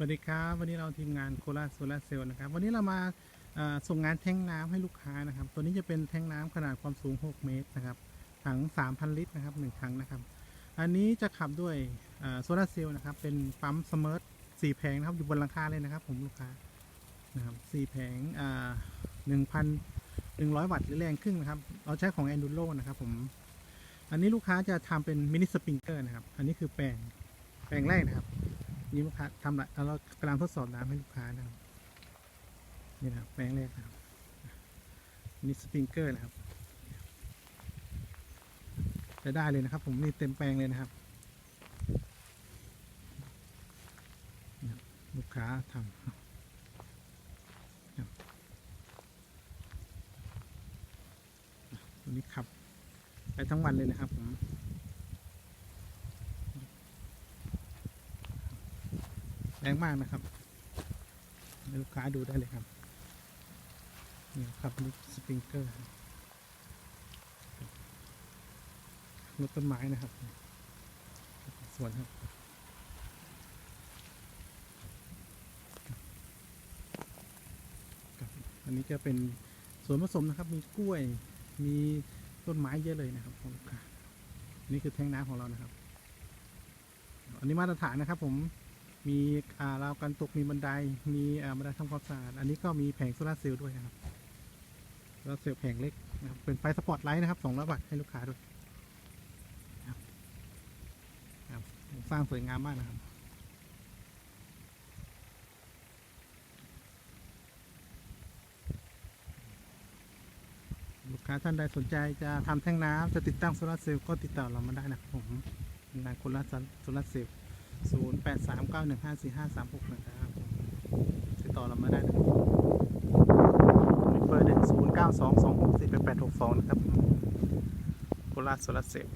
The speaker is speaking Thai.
สวัสดีครับวันนี้เราทีมงานโคราชโซลาเซลล์นะครับวันนี้เรามาส่งงานแท้งน้ำให้ลูกค้านะครับ ตัวนี้จะเป็นแท้งน้ำขนาดความสูง 6 เมตรนะครับถัง 3,000 ลิตรนะครับ1ถังนะครับ อันนี้จะขับด้วยโซลาเซลล์นะครับเป็นปั๊มสมาร์ทสี่แผงนะครับอยู่บนหลังคาเลยนะครับ ผมลูกค้านะครับสี่แผงหนึ่งพันหนึ่งร้อยวัตต์หรือแรงครึ่งนะครับ เราใช้ของ Enduro นะครับผมอันนี้ลูกค้าจะทำเป็นมินิสปริงเกอร์นะครับ อันนี้คือแปลงแปลงแรกนะครับ นี่ลูกค้าทำละเรากำลังทดสอบน้ำให้ลูกค้านะครับนี่นะครับแปลงแรกนะครับนี่สปริงเกอร์นะครับจะได้เลยนะครับ ผมนี่เต็มแปลงเลยนะครับ ลูกค้าทำครับตัวนี้ขับ ไปทั้งวันเลยนะครับผม แร งมากนะครับลูกค้าดูได้เลยครับนี่ครับนี่สปริงเกอร์รถต้นไม้นะครับสวนครับอันนี้จะเป็นส่วนผสมนะครับ มีกล้วย มีต้นไม้เยอะเลยนะครับของลูกค้านี่คือแท่งน้ำของเรานะครับ อันนี้มาตรฐานนะครับผม มีอ่าราวกันตกมีบันไดมีอาบันไดทำความสะอาดอันนี้ก็มีแผงโซลาร์เซลล์ด้วยนะครับโซลาร์เซลล์แผงเล็กนะครับเป็นไฟสปอตไลท์นะครับ200วัตต์ให้ลูกค้าด้วยครับสร้างสวยงามมากนะครับลูกค้าท่านใดสนใจจะทำแท่งน้ำจะติดตั้งโซลาร์เซลล์ก็ติดต่อเรามาได้นะครับผมนายคนละโซลาร์เซลล์ ศูนย์แปดสามเก้าหนึ่งห้าสี่ห้าสามหกนะครับติดต่อเรามาได้นะครับมีเบอร์หนึ่งศูนย์เก้าสองสองหกสี่แปดแปดหกสองนะครับโคราชโซลาร์เซลล์